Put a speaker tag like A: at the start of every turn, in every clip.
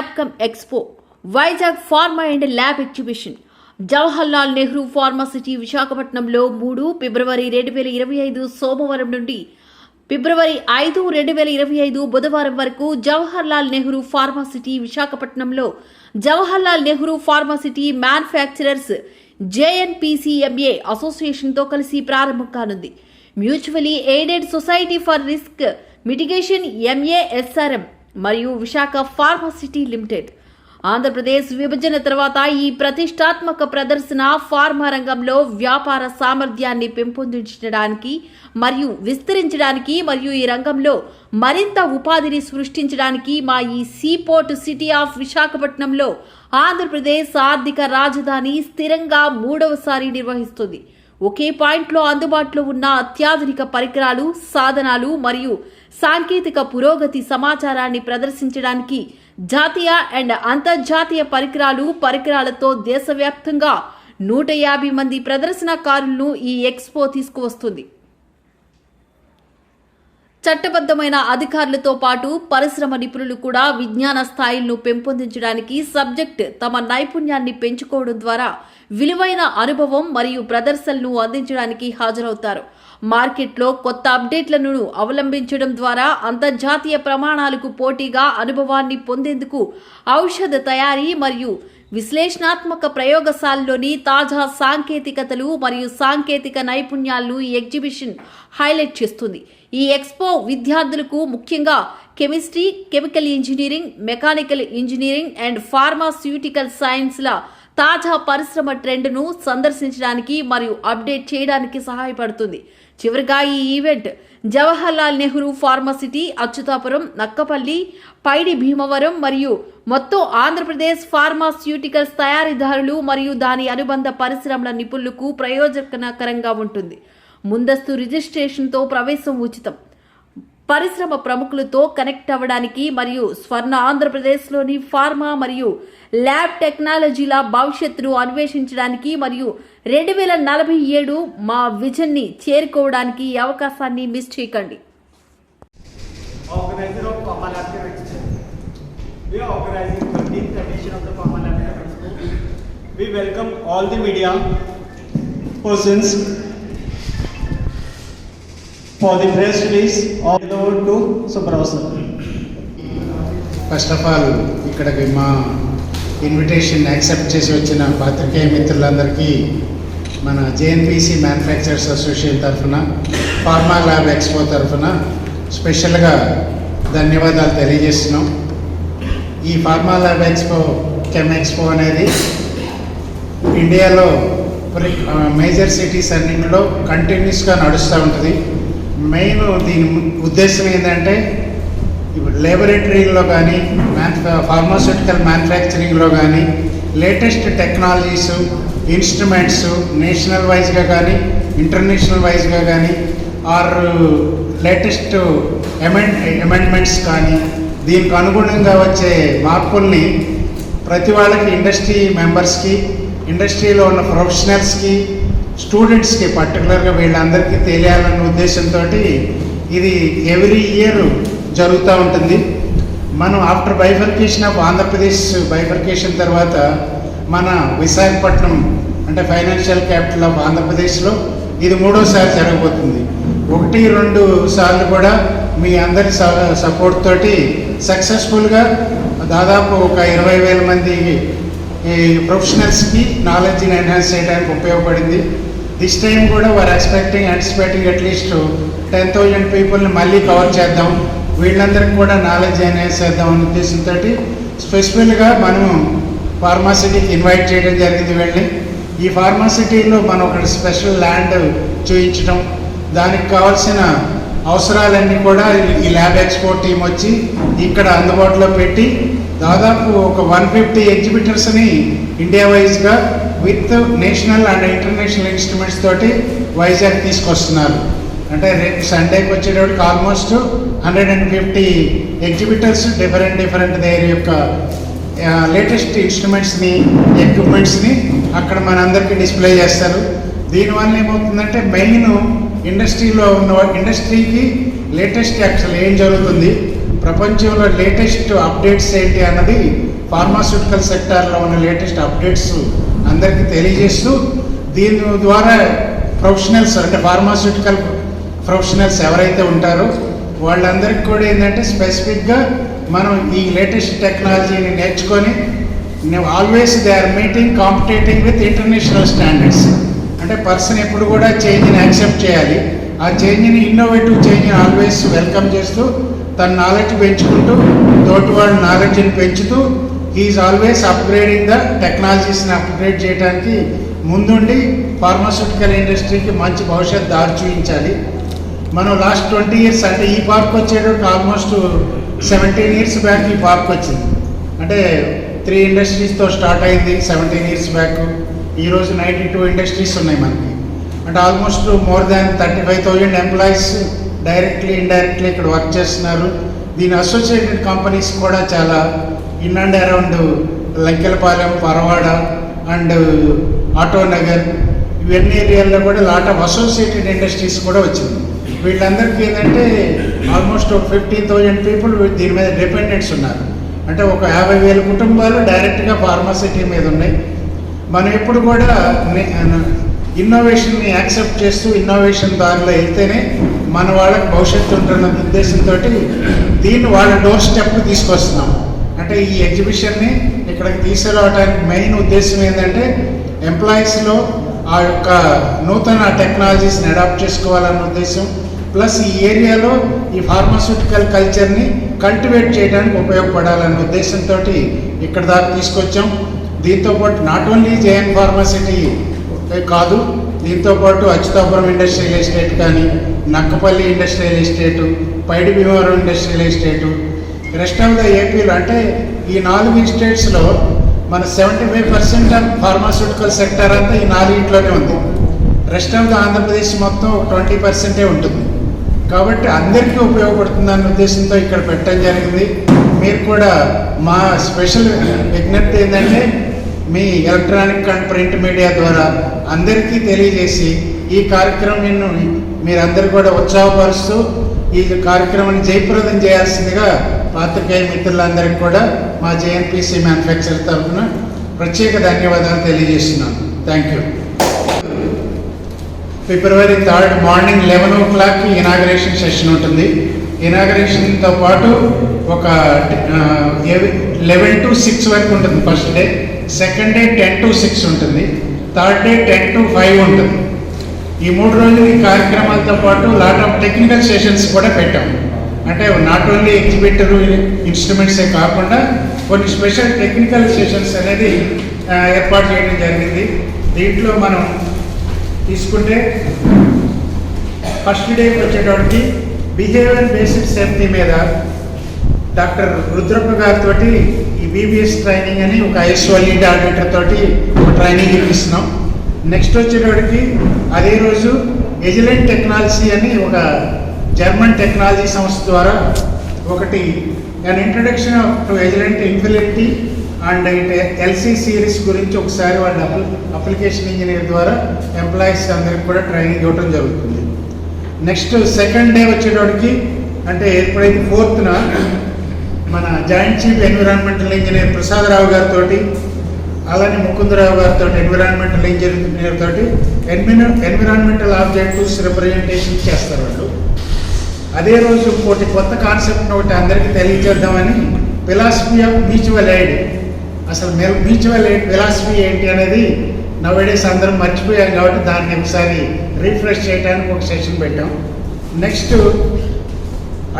A: Lab cum expo Vizag pharma and lab exhibition Jawaharlal Nehru pharma city విశాఖపట్నంలో మూడు ఫిబ్రవరి రెండు వేల ఇరవై ఐదు సోమవారం నుండి ఫిబ్రవరి ఐదు రెండు వేల ఇరవై ఐదు బుధవారం వరకు జవహర్లాల్ నెహ్రూ ఫార్మాసిటీ విశాఖపట్నంలో Jawaharlal Nehru pharma city manufacturers JNPCMA అసోసియేషన్తో కలిసి ప్రారంభం కానుంది. Mutually aided society for risk mitigation MASRM మరియు విశాఖ ఫార్మాసిటీ లిమిటెడ్. ఆంధ్రప్రదేశ్ విభజన తర్వాత ఈ ప్రతిష్టాత్మక ప్రదర్శన ఫార్మా రంగంలో వ్యాపార సామర్థ్యాన్ని పెంపొందించడానికి మరియు విస్తరించడానికి మరియు ఈ రంగంలో మరింత ఉపాధిని సృష్టించడానికి మా ఈ సీపోర్ట్ సిటీ ఆఫ్ విశాఖపట్నంలో ఆంధ్రప్రదేశ్ ఆర్థిక రాజధాని స్థిరంగా మూడవసారి నిర్వహిస్తుంది. ఒకే పాయింట్లో అందుబాటులో ఉన్న అత్యాధునిక పరికరాలు సాధనాలు మరియు సాంకేతిక పురోగతి సమాచారాన్ని ప్రదర్శించడానికి జాతీయ అండ్ అంతర్జాతీయ పరికరాలు పరికరాలతో దేశవ్యాప్తంగా నూట యాభై మంది ప్రదర్శనకారులను ఈ ఎక్స్పో తీసుకువస్తుంది. చట్టబద్ధమైన అధికారులతో పాటు పరిశ్రమ నిపుణులు కూడా విజ్ఞాన స్థాయిలను పెంపొందించడానికి సబ్జెక్ట్ తమ నైపుణ్యాన్ని పెంచుకోవడం ద్వారా విలువైన అనుభవం మరియు ప్రదర్శనలను అందించడానికి హాజరవుతారు. మార్కెట్లో కొత్త అప్డేట్లను అవలంబించడం ద్వారా అంతర్జాతీయ ప్రమాణాలకు పోటీగా అనుభవాన్ని పొందేందుకు ఔషధ తయారీ మరియు విశ్లేషణాత్మక ప్రయోగశాలలోని తాజా సాంకేతికతలు మరియు సాంకేతిక నైపుణ్యాలను ఈ ఎగ్జిబిషన్ హైలైట్ చేస్తుంది. ఈ ఎక్స్పో విద్యార్థులకు ముఖ్యంగా chemistry chemical engineering mechanical engineering and pharmaceutical సైన్స్ల తాజా పరిశ్రమ ట్రెండ్ను సందర్శించడానికి మరియు అప్డేట్ చేయడానికి సహాయపడుతుంది. చివరిగా ఈ event Jawaharlal Nehru pharma city Achutapuram Nakkapalli Paidi Bhimavaram మరియు మొత్తం ఆంధ్రప్రదేశ్ ఫార్మాస్యూటికల్స్ తయారీదారులు మరియు దాని అనుబంధ పరిశ్రమల నిపుణులకు ప్రయోజనకరంగా ఉంటుంది. ముందస్తు రిజిస్ట్రేషన్తో ప్రవేశం ఉచితం. పరిశ్రమ ప్రముఖులతో కనెక్ట్ అవ్వడానికి మరియు స్వర్ణ ఆంధ్రప్రదేశ్లోని ఫార్మా మరియు ల్యాబ్ టెక్నాలజీల భవిష్యత్తును అన్వేషించడానికి మరియు రెండు వేల నలభై ఏడు మా విజన్ని చేరుకోవడానికి అవకాశాన్ని మిస్ చేయకండి.
B: ఫస్ట్ ఆఫ్ ఆల్ ఇక్కడికి మా ఇన్విటేషన్ యాక్సెప్ట్ చేసి వచ్చిన పాత్రికేయ మిత్రులందరికీ మన జేఎన్పిసి మ్యానుఫ్యాక్చరర్స్ అసోసియేషన్ తరఫున ఫార్మా ల్యాబ్ ఎక్స్పో తరఫున స్పెషల్గా ధన్యవాదాలు తెలియజేస్తున్నాం. ఈ pharma lab expo chem expo అనేది ఇండియాలో మేజర్ సిటీస్ అన్నింటిలో కంటిన్యూస్గా నడుస్తూ ఉంటుంది. మెయిన్ దీని ఉద్దేశం ఏంటంటే ఇప్పుడు లేబొరేటరీలో కానీ మ్యానుఫా ఫార్మాస్యూటికల్ మ్యానుఫ్యాక్చరింగ్లో కానీ లేటెస్ట్ టెక్నాలజీస్ ఇన్స్ట్రుమెంట్స్ నేషనల్ వైజ్గా కానీ ఇంటర్నేషనల్ వైజ్గా కానీ ఆర్ లేటెస్ట్ అమెండ్ అమెండ్మెంట్స్ కానీ దీనికి అనుగుణంగా వచ్చే మార్పుల్ని ప్రతి వాళ్ళకి ఇండస్ట్రీ మెంబర్స్కి ఇండస్ట్రీలో ఉన్న ప్రొఫెషనల్స్కి స్టూడెంట్స్కి పర్టికులర్గా వీళ్ళందరికీ తెలియాలన్న ఉద్దేశంతో ఇది ఎవ్రీ ఇయర్ జరుగుతూ ఉంటుంది. మనం after bifurcation of Andhra Pradesh bifurcation తర్వాత మన విశాఖపట్నం అంటే ఫైనాన్షియల్ క్యాపిటల్ ఆఫ్ ఆంధ్రప్రదేశ్లో ఇది మూడోసారి జరగబోతుంది. ఒకటి రెండు సార్లు కూడా మీ అందరి సపోర్ట్ తోటి సక్సెస్ఫుల్గా దాదాపు ఒక ఇరవై వేల మంది ఈ ప్రొఫెషనల్స్కి నాలెడ్జ్ని ఎన్హాన్స్ చేయడానికి ఉపయోగపడింది. దిస్ టైం కూడా వారు expecting anticipating at least ten thousand పీపుల్ని మళ్ళీ కవర్ చేద్దాం. వీళ్ళందరికీ కూడా నాలెడ్జ్ ఎన్హాన్స్ చేద్దాం అనే ఉద్దేశంతో స్పెసిఫిక్గా మనము ఫార్మాసిటీకి ఇన్వైట్ చేయడం జరిగింది వెళ్ళి ఈ ఫార్మాసిటీలో మనం ఒక స్పెషల్ ల్యాండ్ చూపించడం దానికి కావాల్సిన అవసరాలన్నీ కూడా ఈ ల్యాబ్ ఎక్స్పోర్ట్ టీం వచ్చి ఇక్కడ అందుబాటులో పెట్టి దాదాపు ఒక వన్ ఫిఫ్టీ ఎగ్జిబిటర్స్ని ఇండియా వైజ్గా with national and international instruments తోటి వైజాగ్ తీసుకొస్తున్నారు. అంటే రేపు సండేకి వచ్చేటప్పటికి almost hundred and fifty exhibitors different different there యొక్క లేటెస్ట్ ఇన్స్ట్రుమెంట్స్ని ఎక్విప్మెంట్స్ని అక్కడ మనందరికీ డిస్ప్లే చేస్తారు. దీనివల్ల ఏమవుతుందంటే మెయిన్ ఇండస్ట్రీలో ఉన్న ఇండస్ట్రీకి లేటెస్ట్ యాక్చువల్ ఏం జరుగుతుంది? ప్రపంచంలో లేటెస్ట్ అప్డేట్స్ ఏంటి అన్నది ఫార్మాస్యూటికల్ సెక్టార్లో ఉన్న లేటెస్ట్ అప్డేట్స్ అందరికీ తెలియజేస్తూ దీని ద్వారా ప్రొఫెషనల్స్ అంటే ఫార్మాస్యూటికల్ ప్రొఫెషనల్స్ ఎవరైతే ఉంటారో వాళ్ళందరికీ కూడా ఏంటంటే స్పెసిఫిక్గా మనం ఈ లేటెస్ట్ టెక్నాలజీని నేర్చుకొని always they are meeting competing with international standards అంటే పర్సన్ ఎప్పుడు కూడా చేంజ్ని యాక్సెప్ట్ చేయాలి. ఆ చేంజ్ని ఇన్నోవేటివ్ చేంజ్ని ఆల్వేస్ వెల్కమ్ చేస్తూ తన నాలెడ్జ్ పెంచుకుంటూ తోటి వాళ్ళ నాలెడ్జ్ని పెంచుతూ ఈజ్ ఆల్వేస్ అప్గ్రేడింగ్ ద టెక్నాలజీస్ని అప్గ్రేడ్ చేయడానికి ముందుండి ఫార్మాస్యూటికల్ ఇండస్ట్రీకి మంచి భవిష్యత్తు దారి చూపించాలి. మనం లాస్ట్ ట్వంటీ ఇయర్స్ అంటే ఈ పార్క్ వచ్చేటప్పుడు ఆల్మోస్ట్ సెవెంటీన్ ఇయర్స్ బ్యాక్ ఈ పార్క్ వచ్చింది. అంటే త్రీ ఇండస్ట్రీస్తో స్టార్ట్ అయింది సెవెంటీన్ ఇయర్స్ బ్యాక్ ఈరోజు నైంటీ టూ ఇండస్ట్రీస్ ఉన్నాయి మనకి. అంటే almost more than thirty five thousand employees directly indirectly ఇక్కడ వర్క్ చేస్తున్నారు. దీని అసోసియేటెడ్ కంపెనీస్ కూడా చాలా in and around Lankelapalem Parawada and auto Nagar ఇవన్నీ ఏరియాల్లో కూడా లాట్ ఆఫ్ అసోసియేటెడ్ ఇండస్ట్రీస్ కూడా వచ్చింది. వీళ్ళందరికీ ఏంటంటే ఆల్మోస్ట్ ఒక ఫిఫ్టీన్ థౌజండ్ పీపుల్ దీని మీద డిపెండెంట్స్ ఉన్నారు. అంటే ఒక యాభై వేల కుటుంబాలు డైరెక్ట్గా ఫార్మాసిటీ మీద ఉన్నాయి. మనం ఎప్పుడు కూడా ఇన్నోవేషన్ని యాక్సెప్ట్ చేస్తూ ఇన్నోవేషన్ దారిలో వెళ్తేనే మన వాళ్ళకి భవిష్యత్తు ఉంటున్న ఉద్దేశంతో దీన్ని వాళ్ళ డోర్ స్టెప్ తీసుకొస్తున్నాం. అంటే ఈ ఎగ్జిబిషన్ని ఇక్కడికి తీసుకురావడానికి మెయిన్ ఉద్దేశం ఏంటంటే ఎంప్లాయీస్లో ఆ యొక్క నూతన టెక్నాలజీస్ని అడాప్ట్ చేసుకోవాలన్న ఉద్దేశం ప్లస్ ఈ ఏరియాలో ఈ ఫార్మాస్యూటికల్ కల్చర్ని కల్టివేట్ చేయడానికి ఉపయోగపడాలన్న ఉద్దేశంతో ఇక్కడ దాకా తీసుకొచ్చాం. దీంతో పాటు నాట్ ఓన్లీ జేఎన్ ఫార్మాసిటీ కాదు దీంతో పాటు అచ్యుతాపురం ఇండస్ట్రియల్ ఎస్టేట్ కానీ Nakkapalli industrial estate Paidi Bhimavaram industrial estate rest of the ఏపీలో అంటే ఈ నాలుగు ఎస్టేట్స్లో మన seventy five percent of pharmaceutical sector అంతా ఈ నాలుగింట్లోనే ఉంది. రెస్ట్ ఆఫ్ ద ఆంధ్రప్రదేశ్ మొత్తం ట్వంటీ పర్సెంటే ఉంటుంది. కాబట్టి అందరికీ ఉపయోగపడుతుందన్న ఉద్దేశంతో ఇక్కడ పెట్టడం జరిగింది. మీరు కూడా మా స్పెషల్ విజ్ఞప్తి ఏంటంటే మీ ఎలక్ట్రానిక్ అండ్ ప్రింట్ మీడియా ద్వారా అందరికీ తెలియజేసి ఈ కార్యక్రమం మీరందరూ కూడా ఉత్సాహపరుస్తూ ఈ కార్యక్రమాన్ని జయప్రదం చేయాల్సిందిగా పాత్రికేయ మిత్రులందరికీ కూడా మా జేఎన్పిసి మ్యానుఫ్యాక్చర్ తరఫున ప్రత్యేక ధన్యవాదాలు తెలియజేస్తున్నాను. Thank you. February third morning eleven ఓ క్లాక్కి ఇనాగరేషన్ సెషన్ ఉంటుంది. ఇనాగరేషన్తో పాటు ఒక లెవెన్ టు సిక్స్ వరకు ఉంటుంది first day. Second day ten to six ఉంటుంది. Third day ten to five ఉంటుంది. ఈ మూడు రోజులు ఈ కార్యక్రమాలతో పాటు లాట్ ఆఫ్ టెక్నికల్ సెషన్స్ కూడా పెట్టాం. అంటే నాట్ ఓన్లీ ఎగ్జిబిటర్ ఇన్స్ట్రుమెంట్సే కాకుండా కొన్ని స్పెషల్ టెక్నికల్ సెషన్స్ అనేది ఏర్పాటు చేయడం జరిగింది. దీంట్లో మనం తీసుకుంటే ఫస్ట్ డే వచ్చేటప్పటికి బిహేవియర్ బేసిక్ సేఫ్టీ మీద డాక్టర్ రుద్రప్ప గారితో ఈ బీబీఎస్ ట్రైనింగ్ అని ఒక ఐఎస్ఓఈడి ఆడిటర్ తోటి ఒక ట్రైనింగ్ ఇప్పిస్తున్నాం. నెక్స్ట్ వచ్చేటప్పటికి అదే రోజు ఎజిలెంట్ టెక్నాలజీ అని ఒక జర్మన్ టెక్నాలజీ సంస్థ ద్వారా ఒకటి దాని introduction to Agilent infinity and it LC series గురించి ఒకసారి వాళ్ళ అప్ అప్లికేషన్ ఇంజనీర్ ద్వారా ఎంప్లాయీస్ అందరికి కూడా ట్రైనింగ్ ఇవ్వడం జరుగుతుంది. నెక్స్ట్ సెకండ్ డే వచ్చేటప్పటికి అంటే ఎప్పుడైతే ఫోర్త్న మన joint chief environmental engineer Prasada Rao గారితో అలానే ముకుందరావు గారితో ఎన్విరాన్మెంటల్ ఇంజనీర్ తోటి ఎన్విన ఎన్విరాన్మెంటల్ ఆబ్జెక్టివ్స్ రిప్రజెంటేషన్ చేస్తారు వాళ్ళు. అదే రోజు ఇంకోటి కొత్త కాన్సెప్ట్ ఒకటి అందరికీ తెలియజేద్దామని ఫిలాసఫీ ఆఫ్ మ్యూచువల్ ఎయిడ్ అసలు మ్యూచువల్ ఫిలాసఫీ ఏంటి అనేది నవేడేస్ అందరం మర్చిపోయాం కాబట్టి దాన్ని ఒకసారి రీఫ్రెష్ చేయడానికి ఒక సెషన్ పెట్టాం. Next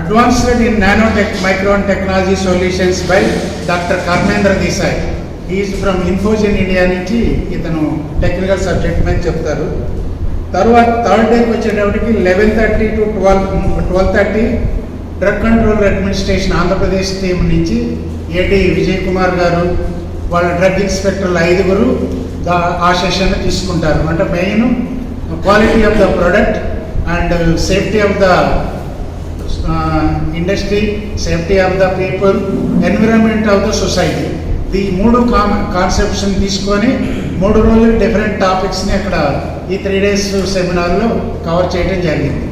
B: advanced in nanotech micron technology solutions by doctor Karmendra Desai is from Infogen India నుంచి ఇతను టెక్నికల్ సబ్జెక్ట్ మీద చెప్తారు. తర్వాత థర్డ్ డేకి వచ్చేటప్పటికి eleven thirty to twelve twelve thirty drug control administration Andhra Pradesh team నుంచి AD Vijay Kumar గారు వాళ్ళ డ్రగ్ ఇన్స్పెక్టర్లు ఐదుగురు దా- ఆ సెషన్ తీసుకుంటారు. అంటే main quality of the product and safety of the industry safety of the people environment of the society. ఈ మూడు కాన్ కాన్సెప్ట్స్ని తీసుకొని మూడు రోజులు డిఫరెంట్ టాపిక్స్ని అక్కడ ఈ త్రీ డేస్ సెమినార్లో కవర్ చేయడం జరిగింది.